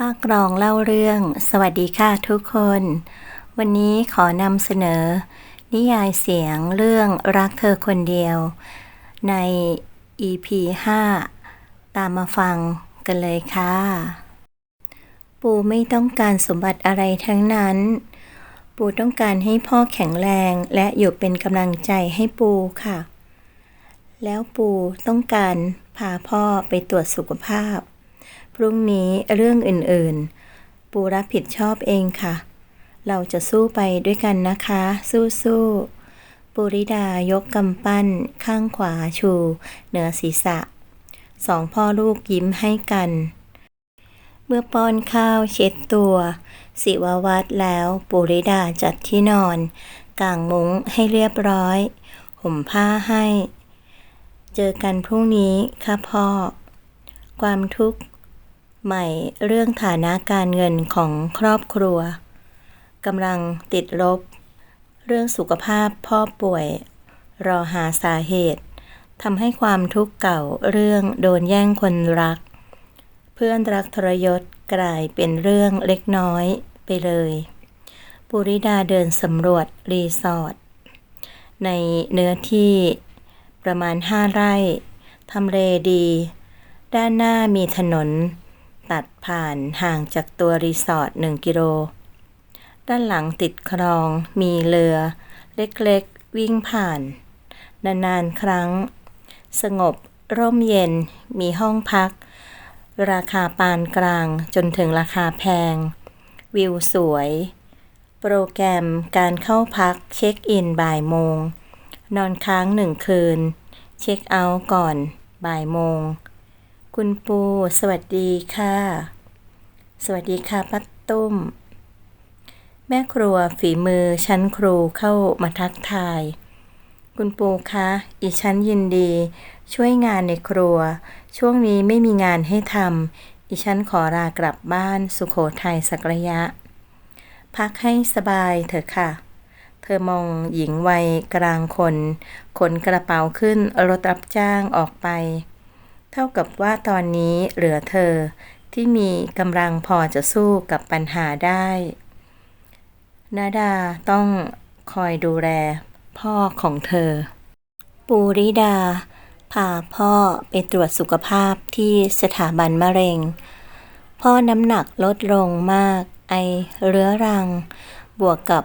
ป้ากรองเล่าเรื่อง สวัสดีค่ะทุกคน วันนี้ขอนำเสนอ นิยายเสียงเรื่องรักเธอคนเดียว ใน EP 5 ตามมาฟังกันเลยค่ะ ปูไม่ต้องการสมบัติอะไรทั้งนั้น ปูต้องการให้พ่อแข็งแรงและอยู่เป็นกำลังใจให้ปูค่ะ แล้วปูต้องการพาพ่อไปตรวจสุขภาพ พรุ่งนี้เรื่องอื่นๆ ปูรับผิดชอบเองค่ะ เราจะสู้ไปด้วยกันนะคะ สู้ๆ ปุริดายกกำปั้น ข้างขวาชู เหนือศีรษะ สองพ่อลูกยิ้มให้กัน เมื่อป้อนข้าวเช็ดตัว สิววัดแล้วปุริดาจัดที่นอน กางมุ้งให้เรียบร้อย ห่มผ้าให้ เจอกันพรุ่งนี้ค่ะพ่อ ความทุกข์ ใหม่เรื่องฐานะการเงินของครอบครัวกำลังติดลบ เรื่องสุขภาพพ่อป่วย รอหาสาเหตุทำให้ความทุกข์เก่าเรื่องโดนแย่งคนรัก เพื่อนรักทรยศกลายเป็นเรื่องเล็กน้อยไปเลย ปุริดาเดินสำรวจรีสอร์ทในเนื้อที่ประมาณห้าไร่ทำเลดี ด้านหน้ามีถนน ตัดผ่านห่างจากตัวรีสอร์ทหนึ่งกิโล ด้านหลังติดคลองมีเรือ เล็กๆ วิ่งผ่าน นานๆ ครั้ง สงบร่มเย็นมีห้องพัก ราคาปานกลางจนถึงราคาแพง วิวสวย โปรแกรมการเข้าพักเช็คอินบ่ายโมง นอนค้างหนึ่งคืน เช็คเอาท์ก่อนบ่ายโมง คุณปู สวัสดีค่ะ สวัสดีค่ะป้าตุ้ม แม่ครัวฝีมือชั้นครูเข้ามาทักทาย คุณปูคะอีชั้นยินดี ช่วยงานในครัว ช่วงนี้ไม่มีงานให้ทำอีชั้นขอลากลับบ้านสุขโขทัยสักระยะ พักให้สบายเถอะค่ะ เธอมองหญิงวัยกลางคน ขนกระเป๋าขึ้นรถรับจ้างออกไป เท่ากับว่าตอนนี้เหลือเธอที่มีกำลังพอจะสู้กับปัญหาได้ นาดาต้องคอยดูแลพ่อของเธอ ปูริดา พาพ่อไปตรวจสุขภาพที่สถาบันมะเร็ง พ่อน้ำหนักลดลงมาก ไอเรื้อรัง บวกกับ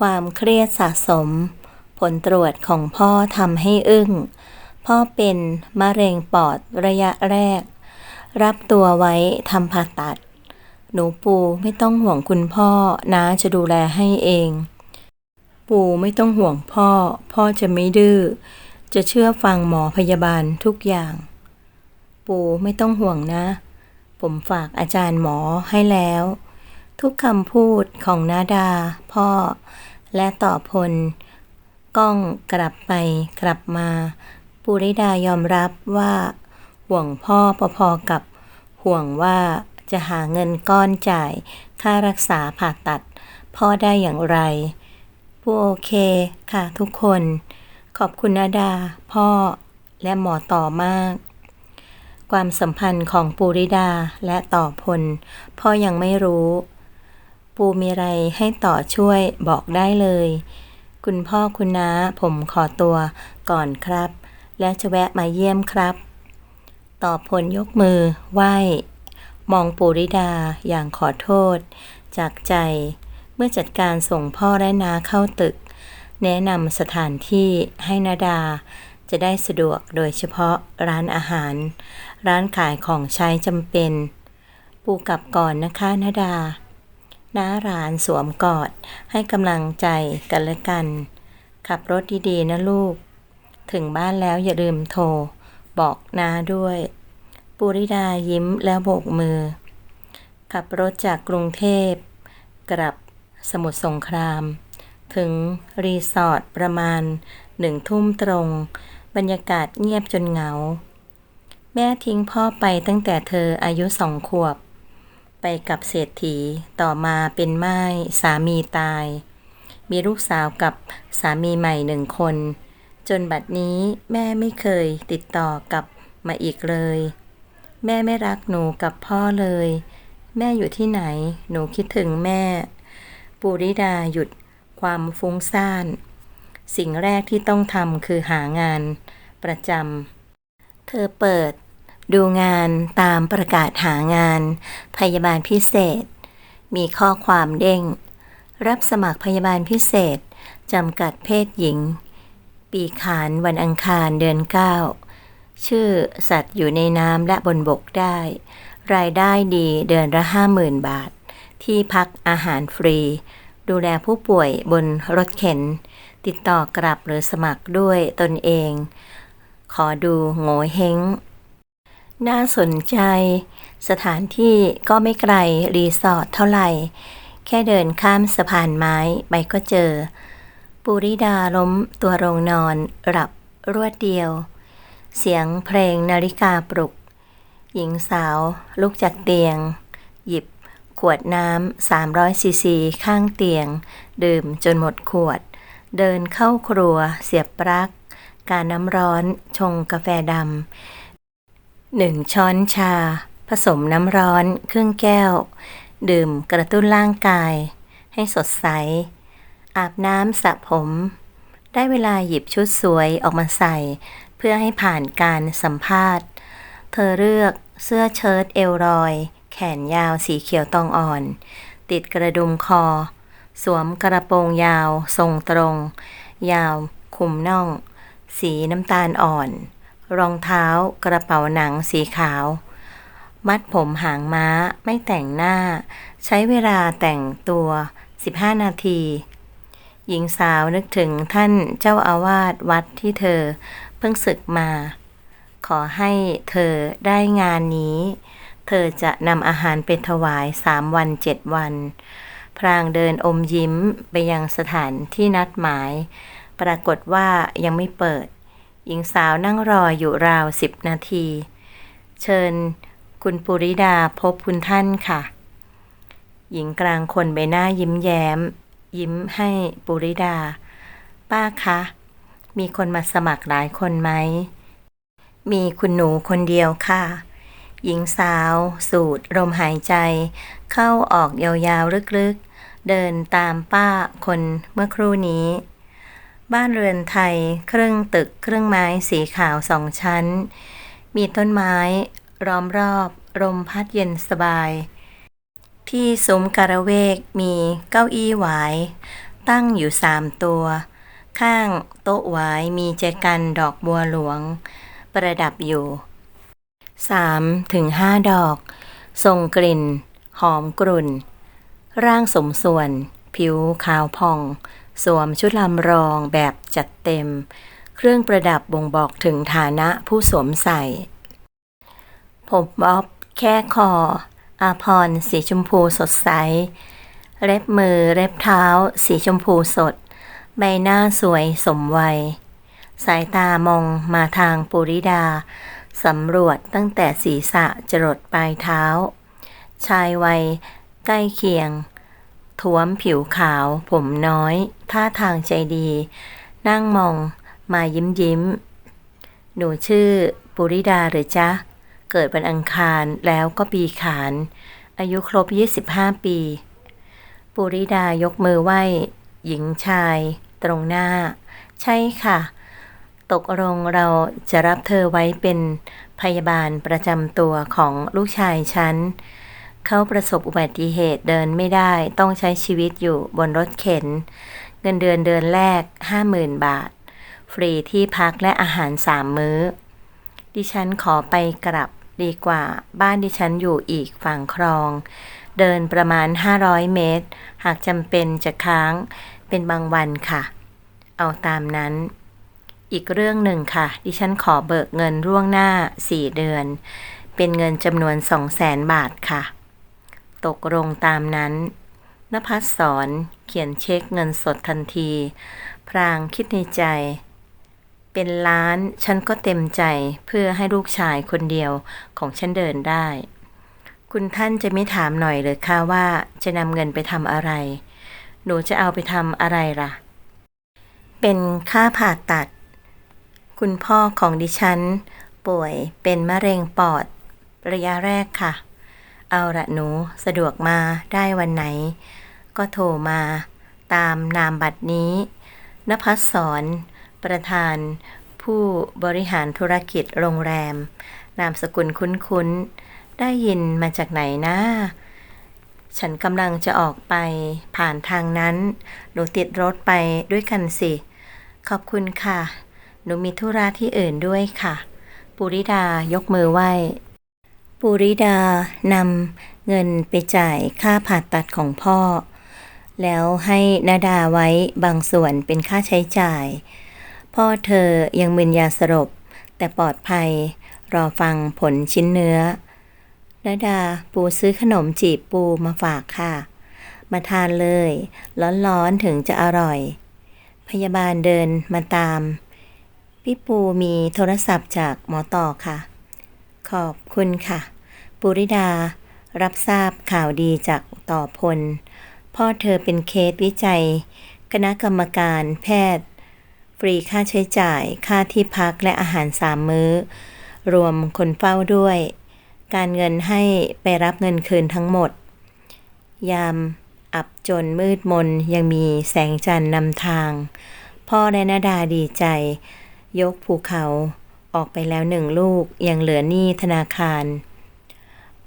ความเครียดสะสม ผลตรวจของพ่อทำให้อึ้ง พ่อเป็นมะเร็งปอดระยะแรก รับตัวไว้ทำผ่าตัด หนูปูไม่ต้องห่วงคุณพ่อน้าจะดูแลให้เอง ปูไม่ต้องห่วงพ่อ พ่อจะไม่ดื้อจะเชื่อฟังหมอพยาบาลทุกอย่าง ปูไม่ต้องห่วงนะ ผมฝากอาจารย์หมอให้แล้ว ทุกคำพูดของนาดา พ่อ และต่อพล ก้องกลับไปกลับมา ปุริดายอมรับว่า ห่วงพ่อพอๆกับ ห่วงว่าจะหาเงินก้อนจ่าย ค่ารักษาผ่าตัด พ่อได้อย่างไรปูโอเคค่ะทุกคน ขอบคุณนาดา พ่อและหมอต่อมาก ความสัมพันธ์ของปูริดาและต่อพล พ่อยังไม่รู้ ปูมีอะไรให้ต่อช่วยบอกได้เลย คุณพ่อคุณน้าผมขอตัวก่อนครับ แล้วจะแวะมาเยี่ยมครับต่อพลยกมือไหว้ มองปูริดาอย่างขอโทษ จากใจเมื่อจัดการส่งพ่อและนาเข้าตึก แนะนำสถานที่ให้นาดาจะได้สะดวกโดยเฉพาะร้านอาหาร ร้านขายของใช้จำเป็น ปูกลับก่อนนะคะนาดา น้าหลานสวมกอดให้กำลังใจกันและกัน ขับรถดีๆนะลูก ถึงบ้านแล้วอย่าลืมโทร บอกนาด้วย ปุริดายิ้มแล้วโบกมือ ขับรถจากกรุงเทพ กลับสมุทรสงคราม ถึงรีสอร์ทประมาณหนึ่งทุ่มตรง บรรยากาศเงียบจนเหงา แม่ทิ้งพ่อไปตั้งแต่เธออายุสองขวบ ไปกับเศรษฐีต่อมาเป็นไม้สามีตาย มีลูกสาวกับสามีใหม่หนึ่งคน จนบัดนี้แม่ไม่เคยติดต่อกลับมาอีกเลย แม่ไม่รักหนูกับพ่อเลย แม่อยู่ที่ไหน หนูคิดถึงแม่ ปุริดาหยุดความฟุ้งซ่าน สิ่งแรกที่ต้องทำคือหางานประจำ เธอเปิด ดูงานตามประกาศหางาน พยาบาลพิเศษ มีข้อความเด้ง รับสมัครพยาบาลพิเศษจำกัดเพศหญิง ปีขานวันอังคารเดือน9ชื่อสัตว์อยู่ในน้ำและบนบกได้ รายได้ดีเดือนละห้าหมื่นบาท ที่พักอาหารฟรี ดูแลผู้ป่วยบนรถเข็น ติดต่อกลับหรือสมัครด้วยตนเอง ขอดูโง่เฮงน่าสนใจ สถานที่ก็ไม่ไกลรีสอร์ทเท่าไหร่ แค่เดินข้ามสะพานไม้ไปก็เจอ ปุริดาล้มตัวลงนอนหลับรวดเดียว เสียงเพลงนาฬิกาปลุก หญิงสาวลุกจากเตียง หยิบขวดน้ำ300ซีซีข้างเตียง ดื่มจนหมดขวด เดินเข้าครัวเสียบปลั๊ก การน้ำร้อนชงกาแฟดำหนึ่งช้อนชา ผสมน้ำร้อนครึ่งแก้ว ดื่มกระตุ้นร่างกาย ให้สดใส อาบน้ำสระผม ได้เวลาหยิบชุดสวยออกมาใส่ เพื่อให้ผ่านการสัมภาษณ์ เธอเลือกเสื้อเชิ้ตเอลรอย แขนยาวสีเขียวตองอ่อน ติดกระดุมคอ สวมกระโปรงยาว ทรงตรง ยาว คุมน่อง สีน้ำตาลอ่อน รองเท้ากระเป๋าหนังสีขาว มัดผมหางม้าไม่แต่งหน้า ใช้เวลาแต่งตัว 15 นาที หญิงสาวนึกถึงท่านเจ้าอาวาสวัดที่เธอเพิ่งศึกมา ขอให้เธอได้งานนี้ เธอจะนำอาหารไปถวายสามวันเจ็ดวัน พรางเดินอมยิ้มไปยังสถานที่นัดหมาย ปรากฏว่ายังไม่เปิด หญิงสาวนั่งรออยู่ราวสิบนาที เชิญคุณปุริดาพบคุณท่านค่ะ หญิงกลางคนใบหน้ายิ้มแย้ม ยิ้มให้ปุริดา ป้าคะ มีคนมาสมัครหลายคนไหม มีคุณหนูคนเดียวค่ะ หญิงสาว สูดลมหายใจ เข้าออกยาวๆลึกๆ เดินตามป้าคนเมื่อครู่นี้ บ้านเรือนไทยครึ่งตึกครึ่งไม้สีขาวสองชั้น มีต้นไม้ล้อมรอบลมพัดเย็นสบาย ที่ซุ้มการะเวกมีเก้าอี้หวาย ตั้งอยู่สามตัว ข้างโต๊ะหวายมีแจกันดอกบัวหลวง ประดับอยู่สามถึงห้าดอก ทรงกลิ่น หอมกรุ่น ร่างสมส่วน ผิวขาวผ่อง สวมชุดลำรองแบบจัดเต็ม เครื่องประดับบ่งบอกถึงฐานะผู้สวมใส่ ผมบ๊อบแค่คอ อาพรสีชมพูสดใส เล็บมือเล็บเท้า สีชมพูสด ใบหน้าสวยสมวัย สายตามองมาทางปุริดา สำรวจตั้งแต่ศีรษะจรดปลายเท้า ชายวัย ใกล้เคียงท้วมผิวขาวผมน้อย ท่าทางใจดี นั่งมองมายิ้มยิ้ม หนูชื่อปุริดาหรือจ๊ะ เกิดวันอังคารแล้วก็ปีขาน อายุครบ 25 ปี ปุริดายกมือไหว้ หญิงชาย ตรงหน้า ใช่ค่ะ ตกลงเราจะรับเธอไว้เป็นพยาบาลประจำตัวของลูกชายฉัน เขาประสบอุบัติเหตุเดินไม่ได้ต้องใช้ชีวิตอยู่บนรถเข็น เงินเดือนเดือนแรก 50,000 บาท ฟรีที่พักและอาหารสามมื้อ ดิฉันขอไปกลับ ดีกว่าบ้านดิฉันอยู่อีกฝั่งคลอง เดินประมาณ 500 เมตร หากจำเป็นจะค้างเป็นบางวันค่ะ เอาตามนั้น อีกเรื่องหนึ่งค่ะ ดิฉันขอเบิกเงินร่วงหน้า 4 เดือน เป็นเงินจำนวน 200,000 บาทค่ะ ตกลงตามนั้นนภัสสอนเขียนเช็คเงินสดทันที พรางคิดในใจ เป็นล้านฉันก็เต็มใจเพื่อให้ลูกชายคนเดียวของฉันเดินได้ คุณท่านจะไม่ถามหน่อยเลยค่ะว่าจะนำเงินไปทำอะไร หนูจะเอาไปทำอะไรล่ะ เป็นค่าผ่าตัด คุณพ่อของดิฉัน ป่วยเป็นมะเร็งปอด ระยะแรกค่ะ เอาละหนูสะดวกมาได้วันไหน ก็โทรมา ตามนามบัตรนี้นภัสสร ประธาน ผู้บริหารธุรกิจโรงแรม นามสกุลคุ้นๆ ได้ยินมาจากไหนนะ ฉันกำลังจะออกไปผ่านทางนั้นหนูติดรถไปด้วยกันสิ ขอบคุณค่ะ หนูมีธุระที่อื่นด้วยค่ะ ปุริดายกมือไหว้ปุริดานำเงินไปจ่ายค่าผ่าตัดของพ่อ แล้วให้นาดาไว้บางส่วนเป็นค่าใช้จ่าย พ่อเธอยังมึนยาสลบแต่ปลอดภัย รอฟังผลชิ้นเนื้อนาดาปูซื้อขนมจีบปูมาฝากค่ะ มาทานเลย ร้อนๆถึงจะอร่อย พยาบาลเดินมาตาม พี่ปูมีโทรศัพท์จากหมอต่อค่ะ ขอบคุณค่ะ ปุริดารับทราบข่าวดีจากต่อพล พ่อเธอเป็นเคสวิจัย คณะกรรมการแพทย์ ฟรีค่าใช้จ่ายค่าที่พักและอาหารสามมื้อ รวมคนเฝ้าด้วย การเงินให้ไปรับเงินคืนทั้งหมด ยามอับจนมืดมนยังมีแสงจันทร์นำทาง พ่อและนาดาดีใจ ยกภูเขาออกไปแล้วหนึ่งลูกยังเหลือหนี้ธนาคาร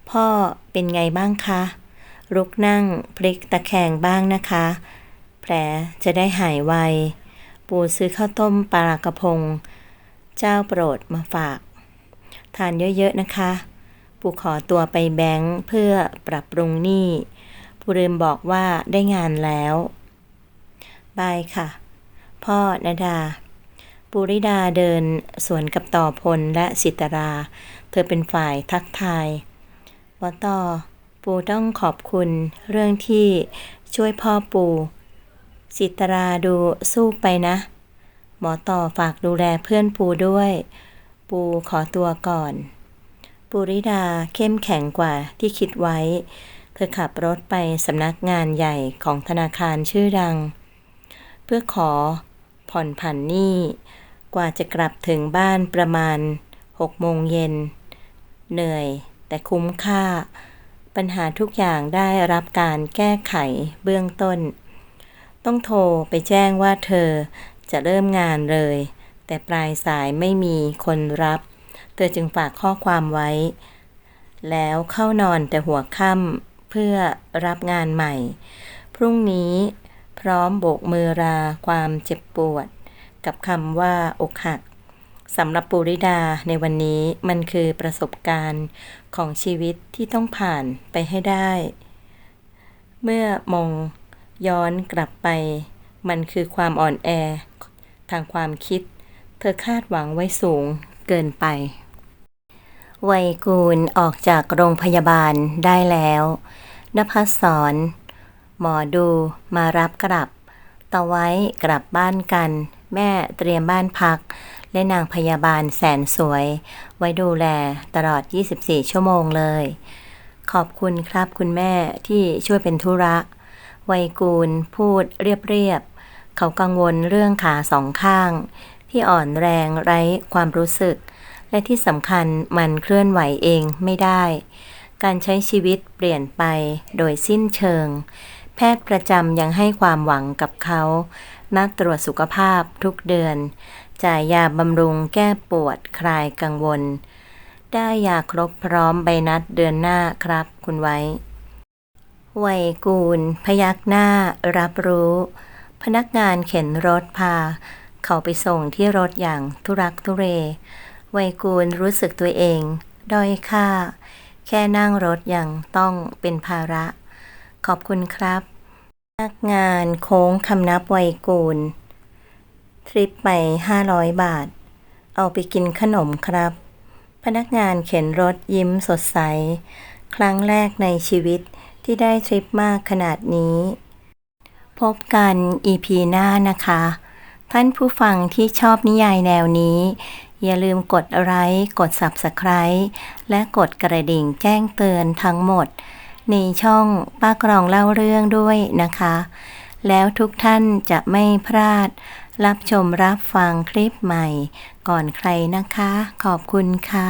พ่อเป็นไงบ้างคะลุกนั่งพลิกตะแคงบ้างนะคะ แผลจะได้หายไว ปูซื้อข้าวต้มปลากระพง เจ้าโปรดมาฝาก ทานเยอะๆนะคะ ปูขอตัวไปแบงค์เพื่อปรับปรุงหนี้ปูลืมบอกว่าได้งานแล้วบายค่ะ พ่อนาดา ปุริดาเดินสวนกับต่อพลและสิตรา เธอเป็นฝ่ายทักทายวต่อปูต้องขอบคุณเรื่องที่ช่วยพ่อปู สิตราดูสู้ไปนะ หมอต่อฝากดูแลเพื่อนปูด้วย ปูขอตัวก่อน ปุริดาเข้มแข็งกว่าที่คิดไว้ เธอขับรถไปสำนักงานใหญ่ของธนาคารชื่อดัง เพื่อขอผ่อนผันหนี้ กว่าจะกลับถึงบ้านประมาณ6โมงเย็น เหนื่อยแต่คุ้มค่า ปัญหาทุกอย่างได้รับการแก้ไขเบื้องต้น ต้องโทรไปแจ้งว่าเธอจะเริ่มงานเลย แต่ปลายสายไม่มีคนรับ เธอจึงฝากข้อความไว้ แล้วเข้านอนแต่หัวค่ำเพื่อรับงานใหม่ พรุ่งนี้พร้อมโบกมือลาความเจ็บปวด กับคำว่าอกหักสำหรับปุริดาในวันนี้มันคือประสบการณ์ของชีวิตที่ต้องผ่านไปให้ได้ เมื่อมอง ย้อนกลับไป มันคือความอ่อนแอ ทางความคิด เธอคาดหวังไว้สูงเกินไป ไวยกูลออกจากโรงพยาบาลได้แล้วนภัสสรหมอดูมารับกลับต่อไว้กลับบ้านกัน แม่เตรียมบ้านพัก และนางพยาบาลแสนสวย ไว้ดูแลตลอด 24 ชั่วโมงเลย ขอบคุณครับคุณแม่ที่ช่วยเป็นธุระ ไวยกูลพูดเรียบๆ เขากังวลเรื่องขาสองข้าง ที่อ่อนแรงไร้ความรู้สึก และที่สำคัญมันเคลื่อนไหวเองไม่ได้ การใช้ชีวิตเปลี่ยนไปโดยสิ้นเชิง แพทย์ประจำยังให้ความหวังกับเขานัดตรวจสุขภาพทุกเดือน จ่ายยาบำรุงแก้ปวดคลายกังวล ได้ยาครบพร้อมใบนัดเดือนหน้าครับคุณไว้ ไวยกูล พยักหน้า รับรู้ พนักงานเข็นรถพา เขาไปส่งที่รถอย่างทุรักทุเร ไวยกูลรู้สึกตัวเอง ด้อยค่า แค่นั่งรถอยังต้องเป็นภาระ ขอบคุณครับ พนักงานโค้งคำนับไวยกูล ทริปไป 500 บาท เอาไปกินขนมครับ พนักงานเข็นรถยิ้มสดใส ครั้งแรกในชีวิต ที่ได้ทริปมากขนาดนี้ พบกัน EP หน้านะคะ ท่านผู้ฟังที่ชอบนิยายแนวนี้ อย่าลืมกดไลค์กด Subscribe และกดกระดิ่งแจ้งเตือนทั้งหมด ในช่องป้ากรองเล่าเรื่องด้วยนะคะ แล้วทุกท่านจะไม่พลาด รับชมรับฟังคลิปใหม่ ก่อนใครนะคะ ขอบคุณค่ะ